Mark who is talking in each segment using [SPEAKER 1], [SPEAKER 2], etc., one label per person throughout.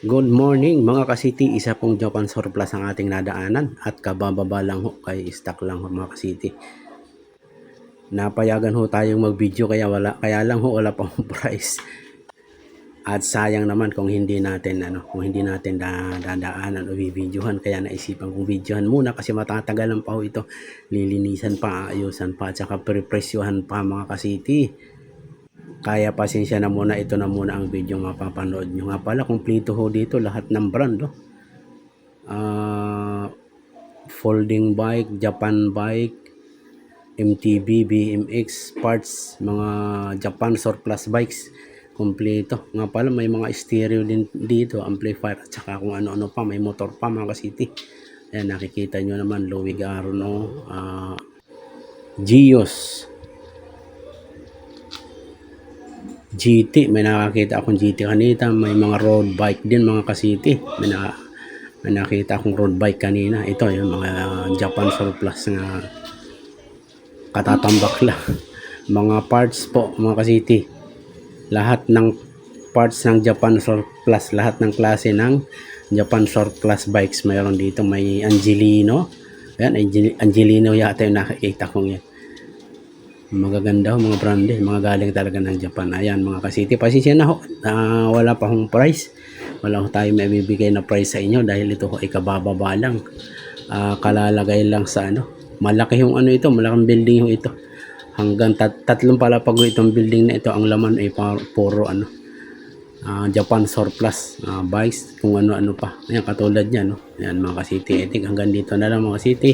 [SPEAKER 1] Good morning mga kasiti, isa pong Japan surplus ang ating nadaanan at kabababa lang ho kay stock lang ho mga kasiti. Napayagan ho tayong mag-video kaya wala kaya lang ho wala pang price. At sayang naman kung hindi natin ano, kung hindi natin da, dadaanan o bibidyohan kaya naisipan kong videohan muna kasi matatagalan pa ho ito. Lilinisan pa, ayusan pa at saka prepresyohan pa mga kasiti. Kaya pasensya na muna, ito na muna ang video mapapanood nyo. Nga pala, kumplito ho dito lahat ng brand. Oh. Ah, folding bike, Japan bike, MTB, BMX, parts, mga Japan surplus bikes, kompleto. Nga pala, may mga stereo din dito, amplifier, at saka kung ano-ano pa, may motor pa mga kasiti. Ayan, nakikita nyo naman, Louis Garuno, ah, Gios, GT, may nakakita akong GT kanina, may mga road bike din mga kasiti. May, na, may nakita akong road bike kanina. Ito yung mga Japan surplus nga katatambak lang. mga parts po mga kasiti. Lahat ng parts ng Japan surplus, lahat ng klase ng Japan surplus bikes mayroon dito. May Angelino. Ayan, Angel- Angelino yata yung nakikita kong yan magaganda ho, mga brand mga galing talaga ng Japan. Ayan mga kasiti, pasensya na ho, Ah, wala pa hong price. Wala ho tayo may bibigay na price sa inyo dahil ito ho ay kabababa lang. Ah, kalalagay lang sa ano. Malaki yung ano ito, malaking building ho ito. Hanggang tat tatlong palapag ho itong building na ito. Ang laman ay puro ano. ah, Japan surplus ah, bikes kung ano-ano pa. Ayan katulad niyan no. Ayan mga kasiti. I think hanggang dito na lang mga kasiti.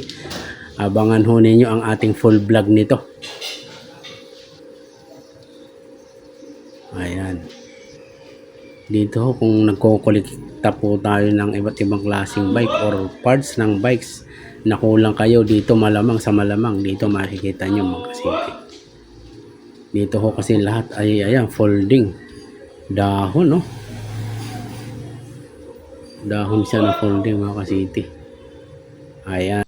[SPEAKER 1] Abangan ho ninyo ang ating full vlog nito. Dito kung nagkukulikta po tayo ng iba't ibang klaseng bike or parts ng bikes na kulang kayo dito malamang sa malamang dito makikita nyo mga kasiti. Dito ho kasi lahat ay ayan, folding. Dahon no. Dahon siya na folding mga kasiti. Ayan.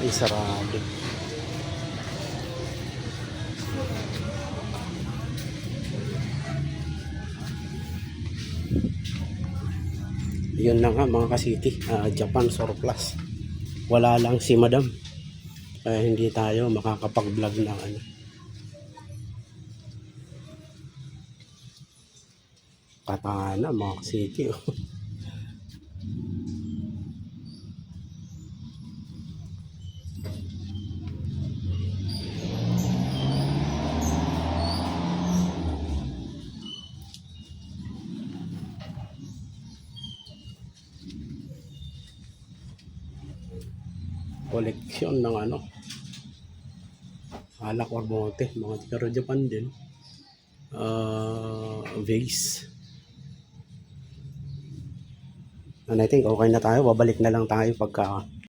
[SPEAKER 1] Ay, sarado. Yun na nga mga kasiti, ah, Japan surplus. Wala lang si madam. Kaya hindi tayo makakapag-vlog ng ano. Katana mga kasiti. Oh. Koleksyon ng ano. Alak or bote. Mga pero Japan din. Uh, vase. And I think okay na tayo. Babalik na lang tayo pagka